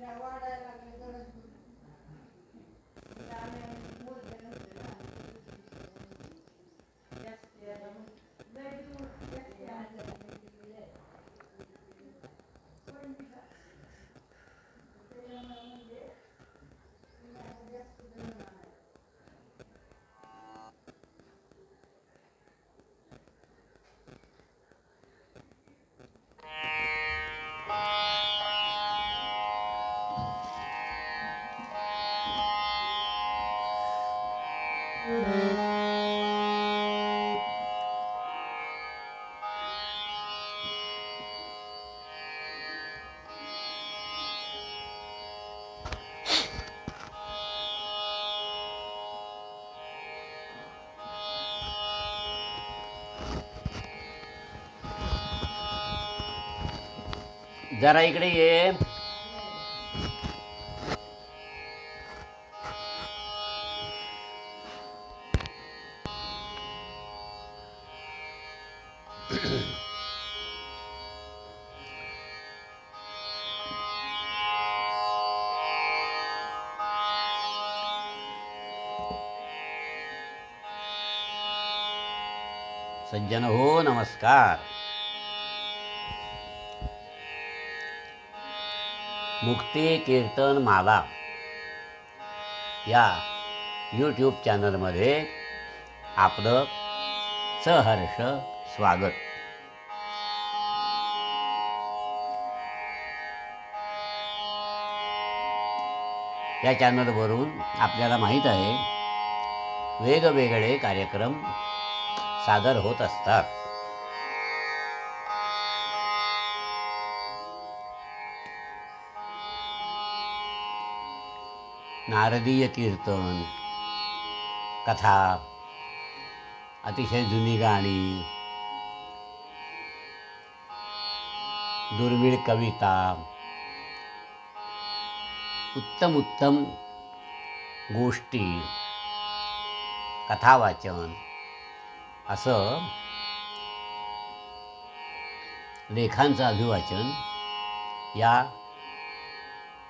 যাওয়ার जरा इकडे ये. सज्जन हो नमस्कार. मुक्ती कीर्तन माला या यूट्यूब चॅनलमध्ये आपलं सहर्ष स्वागत. या चॅनलवरून आपल्याला माहीत आहे वेगवेगळे कार्यक्रम सादर होत असतात. नारदीय कीर्तन कथा अतिशय जुनी गाणी दुर्मिळ कविता उत्तम उत्तम गोष्टी कथावाचन असं लेखांचं अभिवाचन या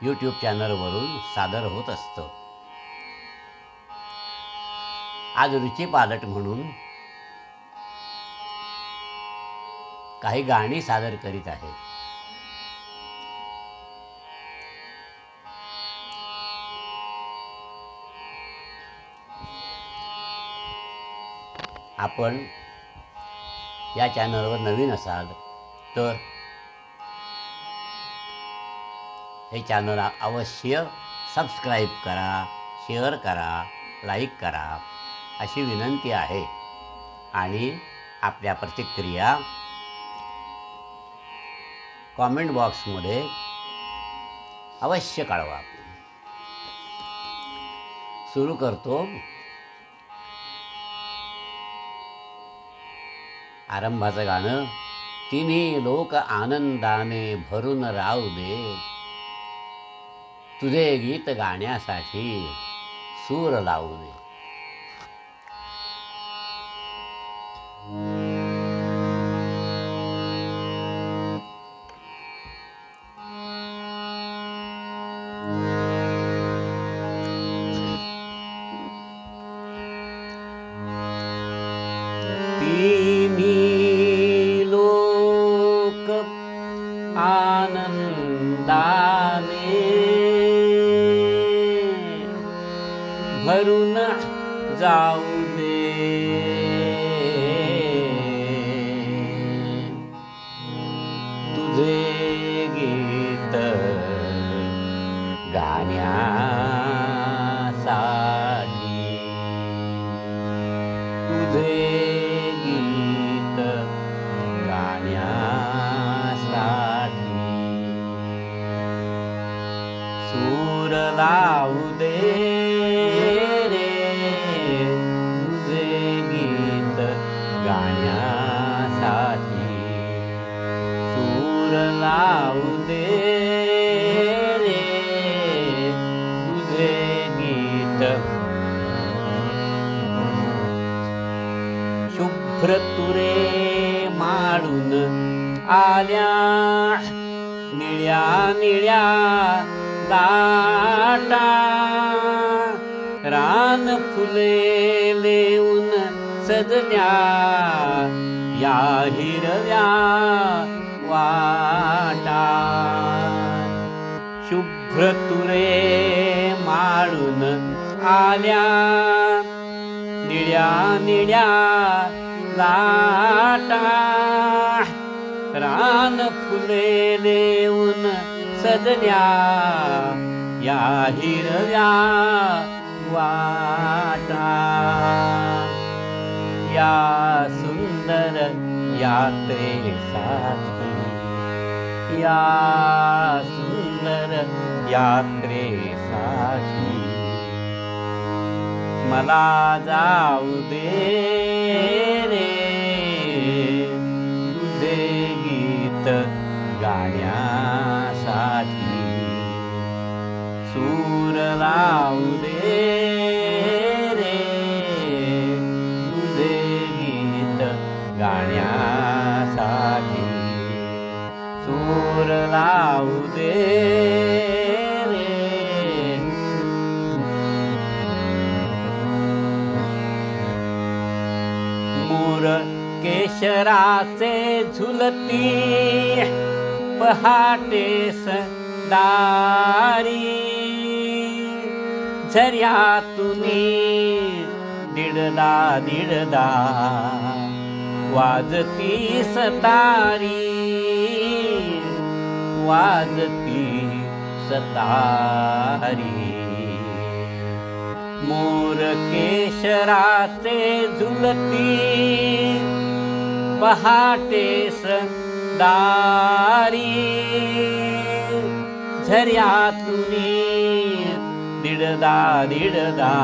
यूट्यूब चॅनलवरून सादर होत असतं. आज रुची पालट म्हणून काही गाणी सादर करीत आहे. आपण या चॅनलवर नवीन असाल तर हे चॅनल अवश्य सबस्क्राईब करा शेअर करा लाईक करा अशी विनंती आहे. आणि आपल्या प्रतिक्रिया कॉमेंट बॉक्समध्ये अवश्य कळवा. सुरू करतो. आरंभाचं गाणं तिन्ही लोक आनंदाने भरून राहू दे. तुझे गीत गाण्यासाठी सूर लावू दे. जाऊ माडून आल्या. निळ्या निळ्या दाटा. रान फुले लेऊन सजल्या. या हिरव्या वाटा. शुभ्र तुरे माळून आल्या. निळ्या निळ्या लाटा. रान फुले देऊन सजल्या या हिरव्या वाटा. या सुंदर यात्रेसाठी या सुंदर यात्रेसाठी मला जाऊ दे रे. तुझे गीत गाण्यासाठी सूर लावू दे रे. तुझे गीत गाण्यासाठी सूर लावू दे शराचे झुलती पहाटेस दारी झऱ्यातुनी दिडदा दिडदा वाजती सतारी. वाजती सतारी. मोर केशराचे झुलती पहाटेस दारी झऱ्यातुनी दिडदा दिडदा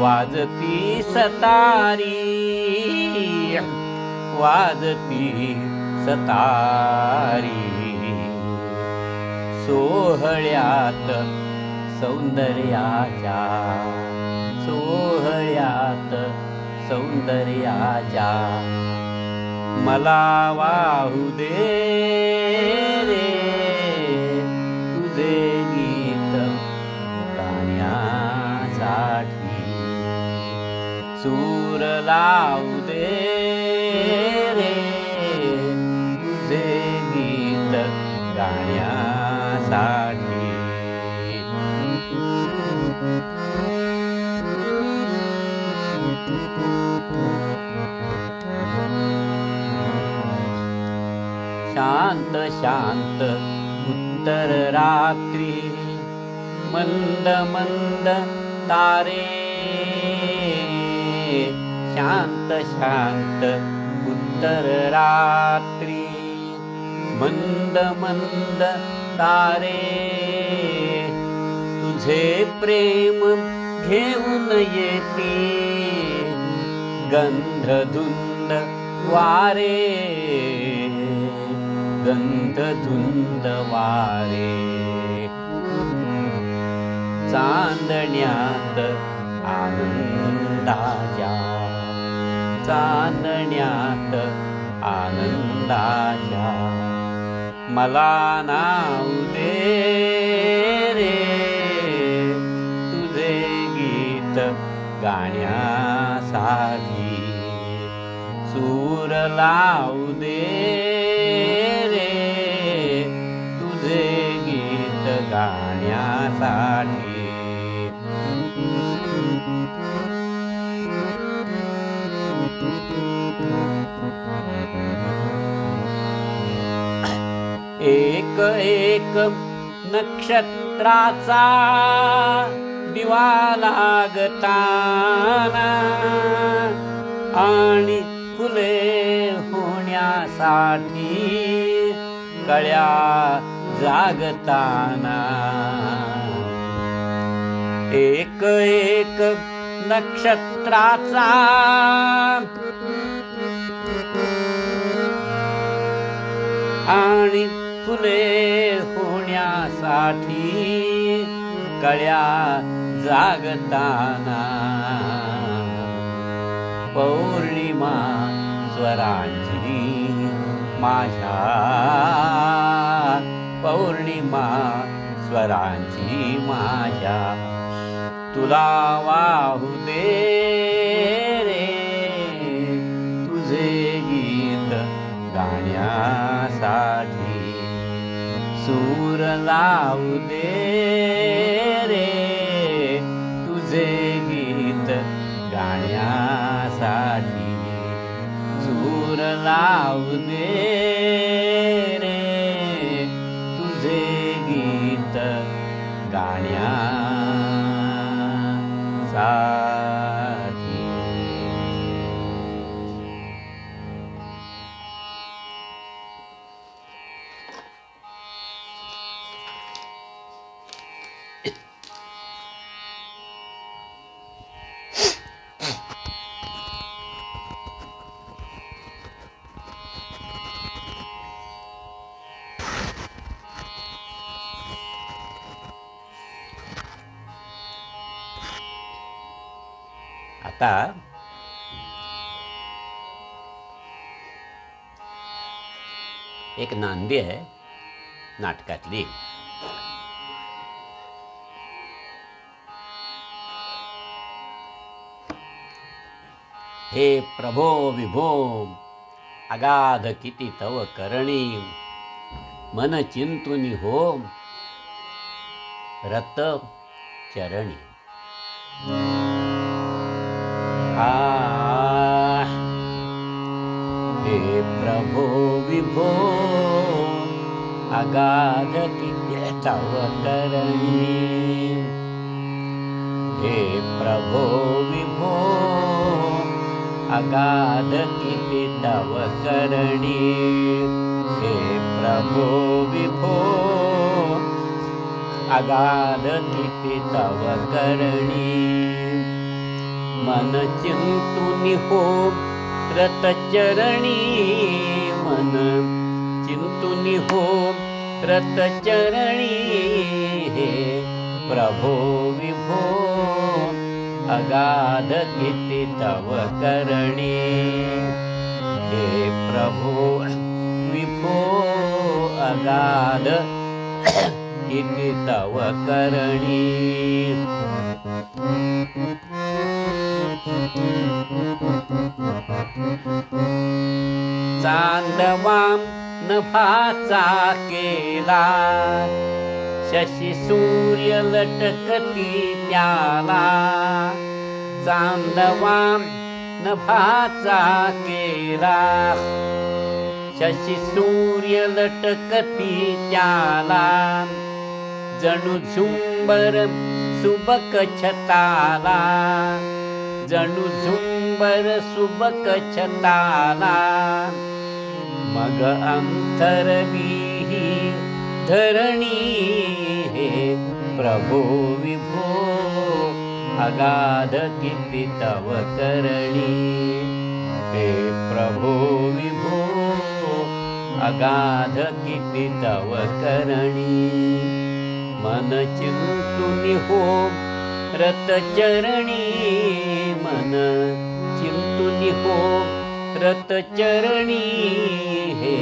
वाजती सतारी। वाजती सतारी। सोहळ्यात सौंदर्याच्या सोहळ्यात सौंदर्याच्या. मला वाहू दे रे तुझे गीत गाण्यासाठी. सूर लावू शांत शांत उत्तर रात्री. मंद मंद तारे. शांत शांत उत्तर रात्री. मंद मंद तारे. तुझे प्रेम घेऊन येते. गंध धुंद वारे. गंध धुंद वारे चांदण्यात आनंदाच्या. चांदण्यात आनंदाच्या. मला नाव दे रे. तुझे गीत गाण्यासाठी. सूर लावू दे गाण्यासाठी एक एक नक्षत्राचा दिवा लागताना आणि फुले होण्यासाठी कळ्या जागताना एक एक नक्षत्राचा. आणि फुले होण्यासाठी कळ्या जागताना. पौर्णिमा स्वरांची माझ्या. पौर्णिमा स्वरांची माझ्या. तुला वाहू दे रे. तुझे गीत गाण्यासाठी सूर लावू दे रे. तुझे गीत गाण्यासाठी सूर लावू दे आता एक नांदी आहे नाटकातली. हे प्रभो विभो अगाध किती तव करणी मन चिंतुनी हो रत चरणी. प्रभो विभो अगाध तव करणी। हे प्रभो विभो अगाध तव करणी। हे प्रभो विभो अगाध तव करणी। मन चिंतुनि हो रतचरणी चिंतुनी हो रतचरणी हे. प्रभो विभो अगाध किती तव करणी. हे प्रभो विभो अगाध किती तव करणी चांदवाम नभाचा केला। शशी सूर्य लटकती त्याला। चांदवाम नभाचा केला। शशी सूर्य लटकती त्याला। जणू झुंबर सुबक छताला. जणू झुंबर सुबक छताला. मग अंतरविही धरणी हे प्रभो विभो अगाध किती तव करणी. हे प्रभो विभो अगाध किती तव करणी. मन चिंतुनी हो रतचरणी मन चिंतुनी हो रतचरणी हे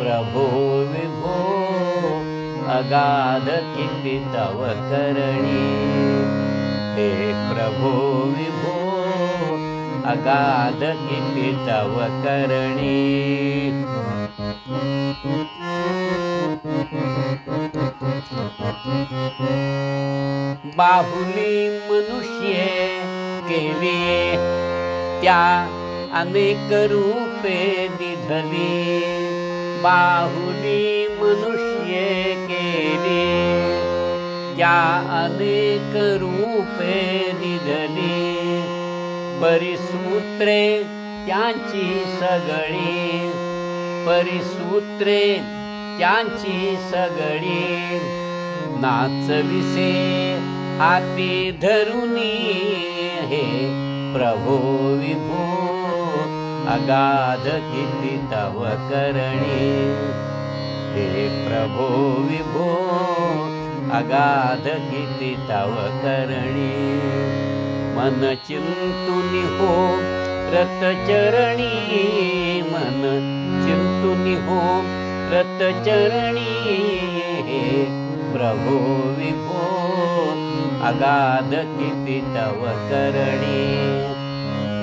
प्रभो विभो अगाध किती तव करणी। हे प्रभो विभो अगाध किती तव करणी. बाहुली मनुष्य केले त्या अनेक रूपे निधली बाहुली मनुष्य केले त्या अनेक रूपे निधली परिसूत्रे त्यांची सगळी. परिसूत्रे त्यांची सगळी. नाचविसे हाती धरुनी हे प्रभो विभो. अगाध किती तव करणी. हे प्रभो विभो अगाध किती तव करणी. मन चिंतुनी हो रतचरणी मन चिंतुनी हो रतचरणी हे प्रभो विभो अगाध किती तव करणी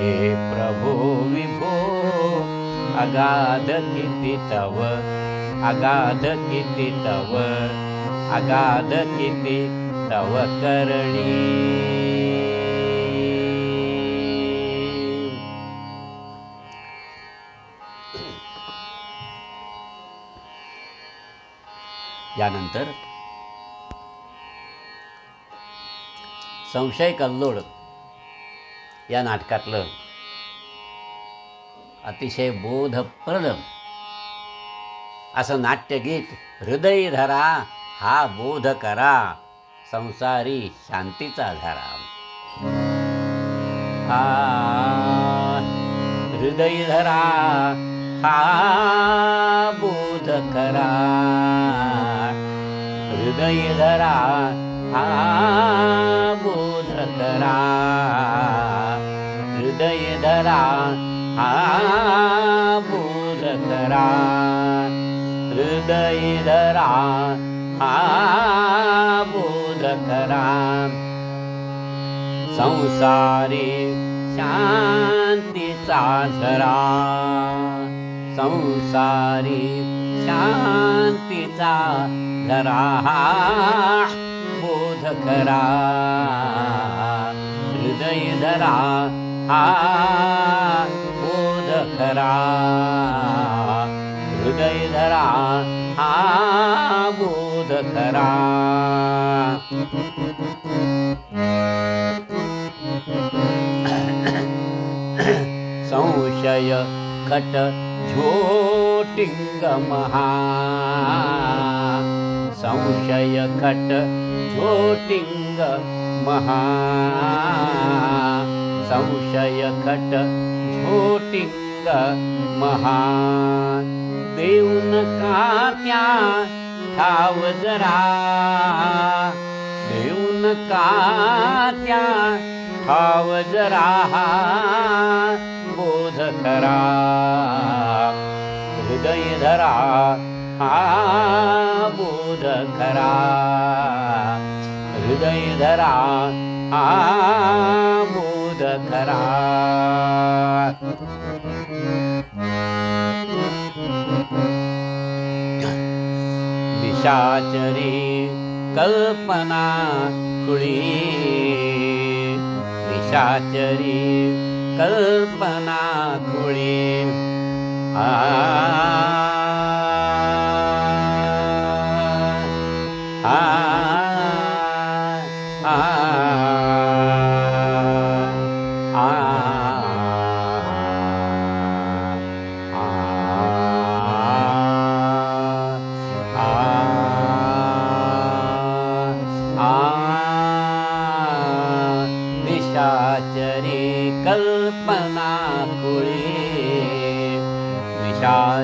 हे प्रभो विभो अगाध किती तव अगाध किती तव अगाध किती तव करणी यानंतर संशय कल्लोळ या नाटकातलं अतिशय बोधप्रद असं नाट्यगीत हृदय धरा हा बोध करा संसारी शांतीचा धरा. हा हृदय धरा हा बोध करा. हृदय धरा हा बोध करा. हृदय धरा हा बोध करा. हृदय धरा हा बोध करा. संसारी शांतीचा झरा. संसारी शांतीचा धरा बोध करा. हृदय धरा हा बोध करा. हृदय धरा हा बोध करा. संशय खट झोटिंग महा संशय खट झोटिंग महा संशय खट झोटिंग महा देऊन का त्या ठाव जरा। देऊन का त्या ठाव जरा बोध करा. हृदय धरा हा बोध करा. हृदय धरा हा बोध करा. दिशाचरी कल्पना कुळी निशाचरी कल्पना खुळी. आ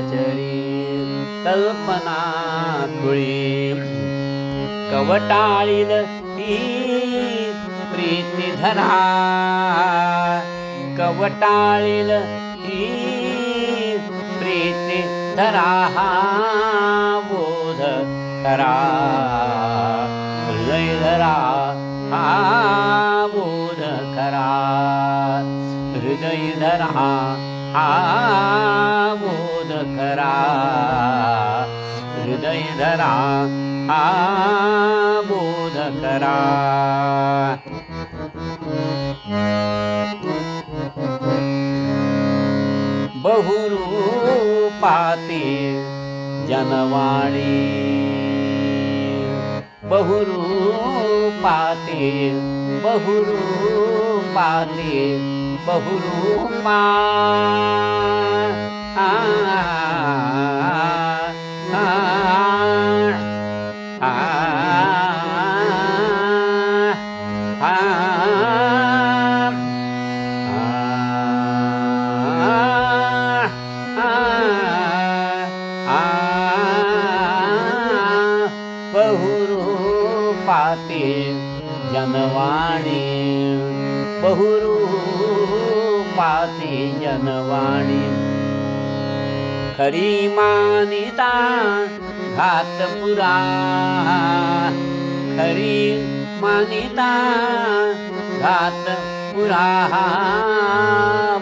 चरी कल्पना खुळी कवटाळील ती प्रीती धरा कवटाळील ती प्रीती धरा हा बोध करा हृदयधरा हा बोध करा हृदयधरा हा धरा हृदय धरा हा बोध करा. बहुरूपाती जनवाणी बहुरूपाती बहुरूपाती बहुरूपा बहुरूपाती जनवाणी बहुरूपाती जनवाणी खरी मानिता घातपुरा खरी मानिता घातपुरा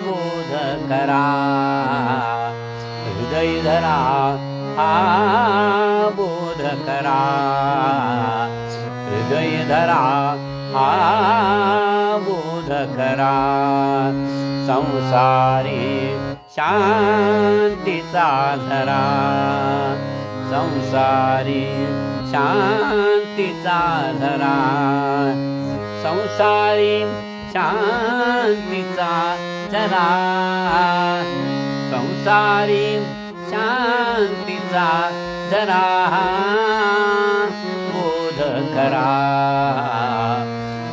बोध करा. हृदय धरा हा बोध करा. हृदय धरा हा बोध करा. संसारी शांतीचा धरा. संसारी शांतीचा धरा. संसारी शांतीचा जरा संसारी शांतीचा जरा बोध करा.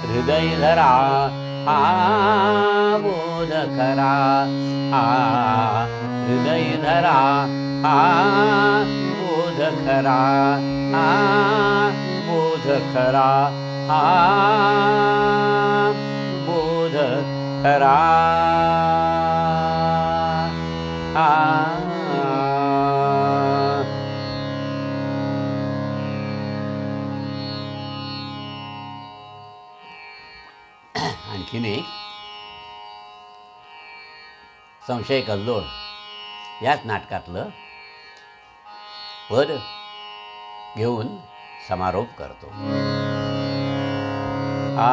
हृदय धरा. हा बोध ለከራ እደይተራ ሙተከራ ሙተከራ ሙተከራ संशय कल्लोळ याच नाटकातलं पद घेऊन समारोप करतो आ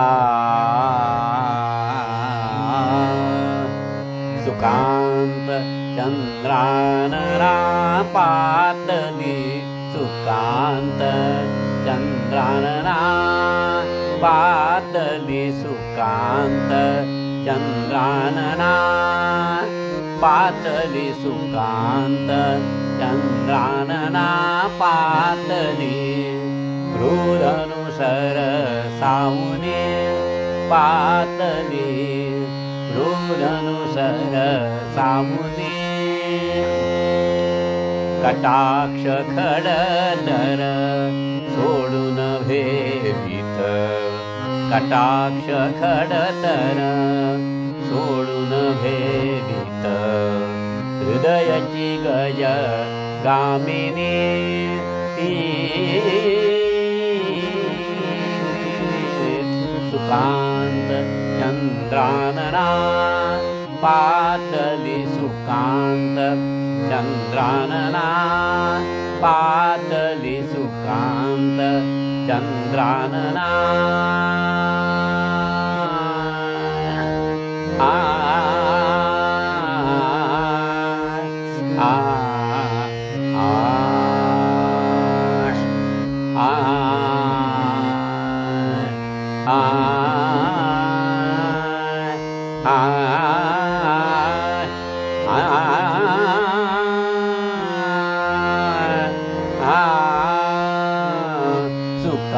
सुकांत चंद्रानरा पातली सुकांत चंद्रानरा पातली सुकांत चंद्रानना पातली सुकांत चंद्रानना पातली. हृदनुसर सावने पातली. हृदनुसर सावने. कटाक्ष खडतर सोडून भेवित कटाक्ष खडतर सोडून भेवित दयचिगय गामिनी। सुकान्त चन्द्रानना पातलि सुकान्त चन्द्रानना पातलि सुकान्त चन्द्रानना।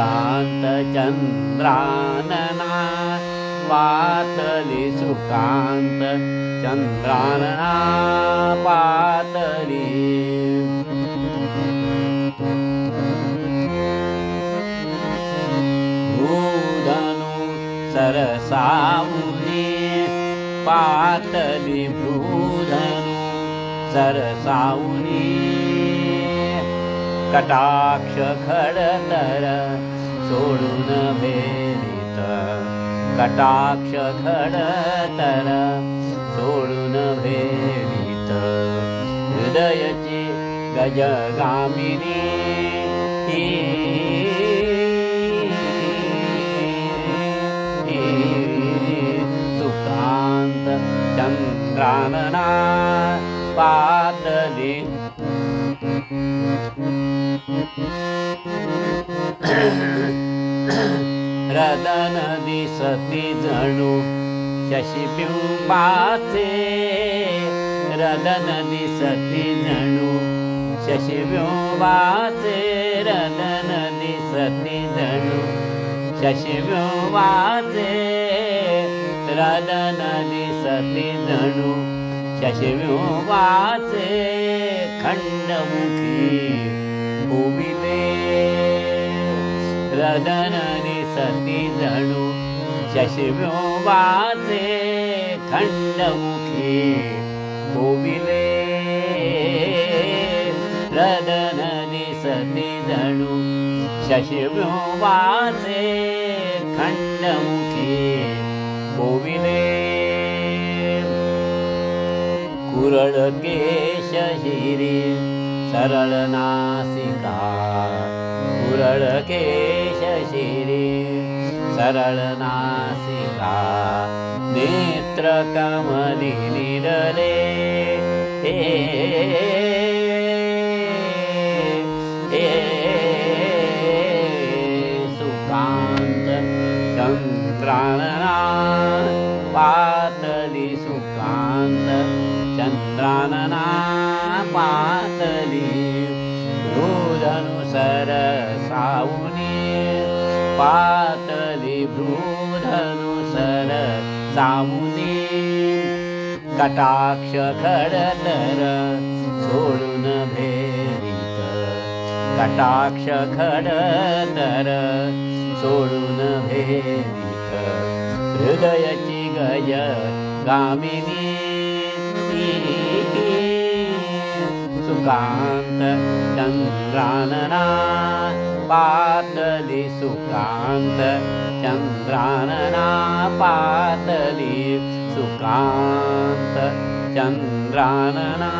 न्त चन्द्रा पातरि सुकान्त चन्द्रानना पारि भूदनु सरसा पात भूदनु सरसा कटाक्ष खडतर ेदित कटाक्षघटतर सोर्णभेदित हृदय च गजगामिनी सुकान्त चन्द्रानना पाद रदन दिसती जणू शशिबिंबाचे रदन दिसती जणू शशिबिंबाचे रदन दिसती जणू शशिबिंबाचे रदन दिसती जणू शशिबिंबाचे खंडमुखी भूमिले रदननी सती जणू शशिबिंबाचे खंडमुखी उबिले रदननी सती जणू शशिभ्रूमाचे खंडमुखी बोविले. कुरळ केश हिरी सरळ नासिका रळकेशिरे सरलनासिका नेत्रकमलिनिरले हे हे सुकान्त चन्द्रान्ना पातरि सुकान्त चन्द्रान्ना पातरिूरन सावनी पातली भ्रूधनुसर सावनी कटाक्ष खडतर सोडून भेरीत कटाक्ष खडतर सोडून भेरीत हृदयाची गय गामिनी सुकान्त चन्द्रानना पातलि सुकान्त चन्द्रानना पातलि सुकान्त चन्द्रानना